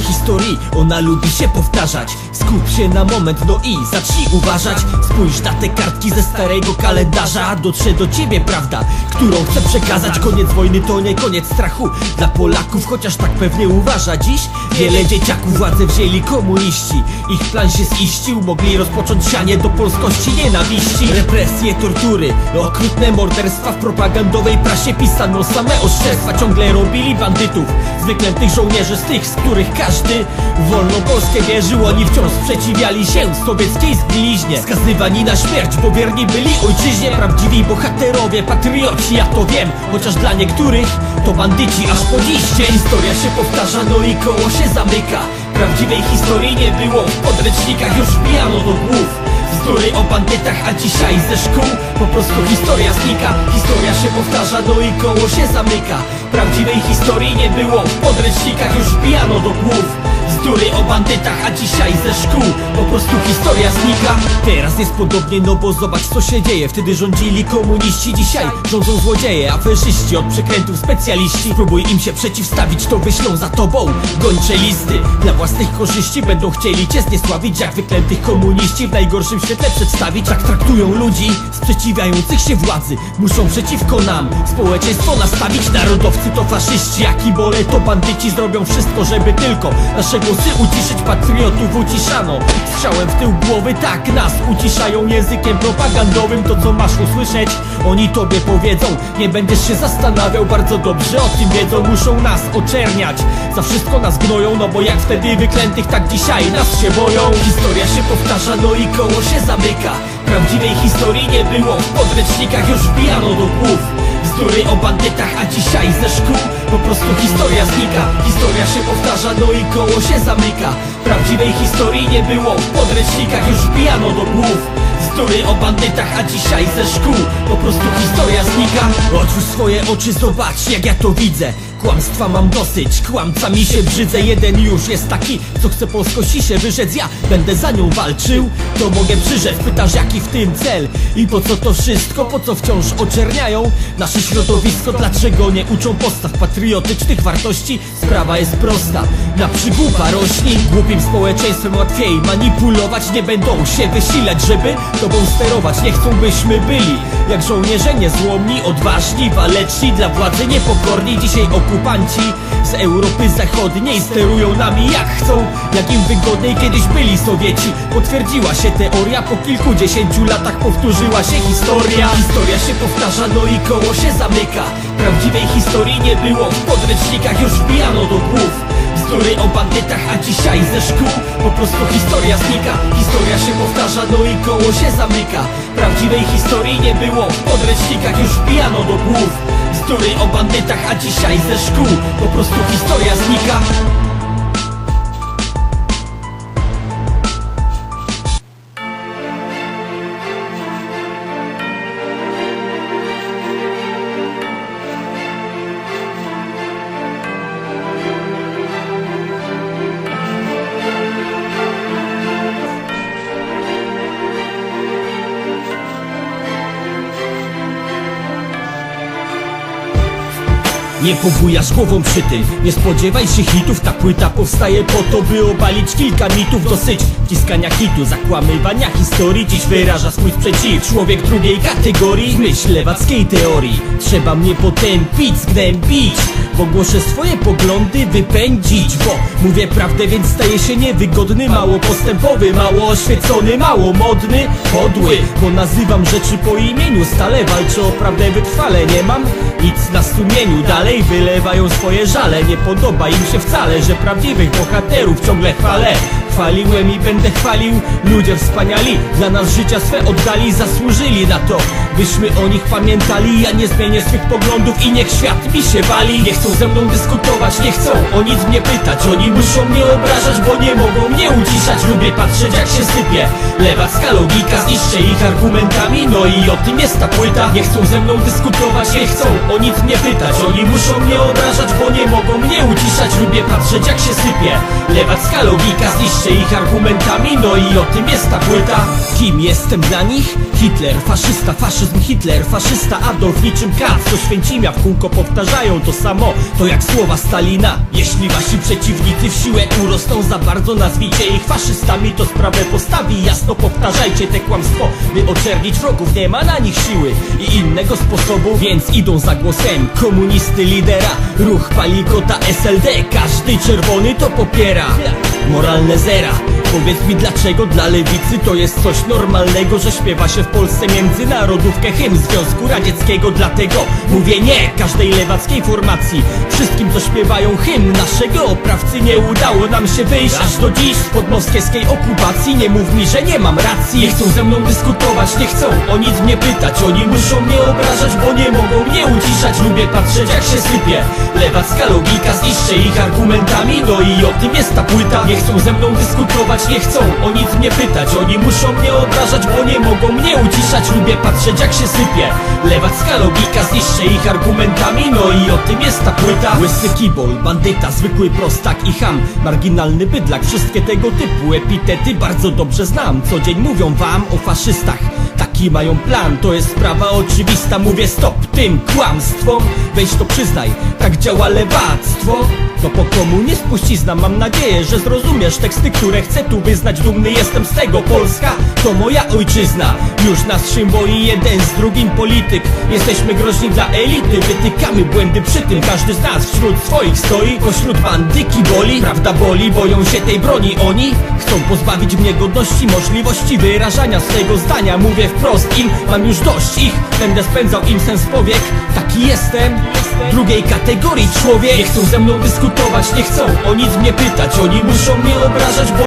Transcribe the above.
historii, ona lubi się powtarzać. Skup się na moment, no i zacznij uważać. Spójrz na te kartki ze starego kalendarza. Dotrze do ciebie prawda, którą chcę przekazać. Koniec wojny to nie koniec strachu. Dla Polaków, chociaż tak pewnie uważa dziś. Wiele dzieciaków władzę wzięli komuniści. Ich plan się ziścił, mogli rozpocząć sianie do polskości nienawiści. Represje, tortury, okrutne morderstwa W propagandowej prasie pisano same oszczerstwa. Ciągle robili bandytów, wyklętych żołnierzy Z tych, z których każdy. W wolną Polskę wierzył Oni wciąż sprzeciwiali się sowieckiej zgliźnie Skazywani na śmierć, bo wierni byli ojczyźnie. Prawdziwi bohaterowie, patrioci, ja to wiem. Chociaż dla niektórych to bandyci aż po dziś. Dzień Historia się powtarza, no i koło się zamyka. Prawdziwej historii nie było w podręcznikach Już wbijano do głów. Bzdury o bandytach, a dzisiaj ze szkół Po prostu historia znika. Historia się powtarza, no i koło się zamyka Prawdziwej historii nie było. W podręcznikach Już wbijano do głów Bzdury o bandytach, a dzisiaj ze szkół. Po prostu historia znika. Teraz jest podobnie, no bo zobacz co się dzieje. Wtedy rządzili komuniści, dzisiaj rządzą złodzieje Aferzyści od przekrętów specjaliści. Spróbuj im się przeciwstawić, to wyślą za tobą. Gończe listy, dla własnych korzyści Będą chcieli cię zniesławić Jak wyklętych komuniści w najgorszym świetle przedstawić. Tak traktują ludzi sprzeciwiających się władzy. Muszą przeciwko nam społeczeństwo nastawić. Narodowcy to faszyści, jak i bole. To bandyci Zrobią wszystko, żeby tylko nasze głosy uciszyć Patriotów uciszano. Strzałem w tył głowy Tak nas uciszają językiem propagandowym. To co masz usłyszeć, oni tobie powiedzą. Nie będziesz się zastanawiał, bardzo dobrze o tym wiedzą. Muszą nas oczerniać, za wszystko nas gnoją No bo jak wtedy wyklętych, tak dzisiaj nas się boją. Historia się powtarza, no i koło się zamyka. Prawdziwej historii nie było. W podręcznikach Już wbijano do głów. Bzdury o bandytach, a dzisiaj ze szkół Po prostu historia znika. Historia się powtarza, no i koło się zamyka. Prawdziwej historii nie było w podręcznikach Już wbijano do głów O bandytach, a dzisiaj ze szkół Po prostu historia znika. Otwórz swoje oczy, zobacz jak ja to widzę. Kłamstwa mam dosyć, kłamcami się brzydzę. Jeden już jest taki, co chce polskości się wyrzec. Ja będę za nią walczył, to mogę przyrzec Pytasz jaki w tym cel? I po co to wszystko? Po co wciąż oczerniają? Nasze środowisko Dlaczego nie uczą postaw patriotycznych wartości? Sprawa jest prosta, na przygłupa rośni. Głupim społeczeństwem łatwiej manipulować. Nie będą się wysilać, żeby sterować Nie chcą byśmy byli. Jak żołnierze niezłomni Odważni, waleczni, dla władzy niepokorni. Dzisiaj okupanci z Europy Zachodniej Sterują nami jak chcą, jak im wygodniej. Kiedyś byli Sowieci, potwierdziła się teoria. Po kilkudziesięciu latach powtórzyła się historia. Historia się powtarza, no i koło się zamyka. Prawdziwej historii nie było. W podręcznikach Już wbijano do głów Po prostu historia znika. Historia się powtarza, no i koło się zamyka. Prawdziwej historii nie było. W podręcznikach Już wbijano do głów Bzdury o bandytach, a dzisiaj ze szkół Po prostu historia znika Nie pobujasz głową przy tym. Nie spodziewaj się hitów Ta płyta powstaje po to, by obalić kilka mitów. Dosyć wciskania hitu, zakłamywania historii. Dziś wyraża swój sprzeciw Człowiek drugiej kategorii. Myśl lewackiej teorii Trzeba mnie potępić, zgnębić Bo głoszę swoje poglądy, wypędzić Bo mówię prawdę, więc staję się niewygodny. Mało postępowy, mało oświecony, mało modny Podły, bo nazywam rzeczy po imieniu. Stale walczę o prawdę wytrwale Nie mam nic na sumieniu. Dalej wylewają swoje żale Nie podoba im się wcale, że prawdziwych bohaterów ciągle chwalę Chwaliłem i będę chwalił. Ludzie wspaniali Dla nas życia swe oddali Zasłużyli na to Byśmy o nich pamiętali. Ja nie zmienię swych poglądów I niech świat mi się wali. Nie chcą ze mną dyskutować Nie chcą o nic mnie pytać. Oni muszą mnie obrażać Bo nie mogą mnie uciszać. Lubię patrzeć jak się sypie Lewacka logika Zniszczę ich argumentami No i o tym jest ta płyta. Nie chcą ze mną dyskutować Nie chcą o nic mnie pytać. Oni muszą mnie obrażać Bo nie mogą mnie uciszać. Lubię patrzeć jak się sypie Lewacka logika Zniszczę ich argumentami No i o tym jest ta płyta Kim jestem dla nich? Hitler, faszysta, faszyzm Hitler, faszysta Adolf niczym kac To Święcimia w kółko powtarzają to samo, to jak słowa Stalina. Jeśli wasi przeciwnicy w siłę urosną za bardzo Nazwijcie ich faszystami, to sprawę postawi. Jasno powtarzajcie te kłamstwo, by oczernić wrogów Nie ma na nich siły i innego sposobu Więc idą za głosem. Komunisty lidera. Ruch palikota SLD, każdy czerwony to popiera Moralne zera Powiedz mi dlaczego dla lewicy to jest coś normalnego Że śpiewa się w Polsce międzynarodówkę hymn Związku Radzieckiego? Dlatego mówię nie każdej lewackiej formacji. Wszystkim co śpiewają hymn naszego oprawcy Nie udało nam się wyjść. Aż do dziś Spod moskiewskiej okupacji Nie mów mi, że nie mam racji. Nie chcą ze mną dyskutować, nie chcą o nic mnie pytać. Oni muszą mnie obrażać, bo nie mogą mnie uciszać. Lubię patrzeć jak się sypie. Lewacka logika zniszczy ich argumentami. No i o tym jest ta płyta. Nie chcą ze mną dyskutować, nie chcą o nic mnie pytać Oni muszą mnie obrażać, bo nie mogą mnie uciszać. Lubię patrzeć jak się sypie. Lewacka logika zniszczy ich argumentami No i o tym jest ta płyta. Łysy kibol, bandyta, zwykły prostak i ham. Marginalny bydlak, wszystkie tego typu epitety bardzo dobrze znam. Co dzień mówią wam o faszystach. Taki mają plan, to jest sprawa oczywista. Mówię stop tym kłamstwom. Weź to przyznaj, tak działa lewactwo To po komu nie spuścizna Mam nadzieję, że zrozumiesz teksty, które chcę tu wyznać. Dumny jestem z tego, Polska to moja ojczyzna. Już nas szym boi jeden z drugim polityk? Jesteśmy groźni dla elity Wytykamy błędy przy tym. Każdy z nas wśród swoich stoi Pośród bandyki boli. Prawda boli, boją się tej broni. Oni chcą pozbawić mnie godności Możliwości wyrażania swojego zdania. Mówię wprost im, mam już dość ich. Będę spędzał im sens powiek. Taki jestem. Drugiej kategorii człowiek. Nie chcą ze mną dyskutować, nie chcą. O nic mnie pytać Oni muszą mnie obrażać, bo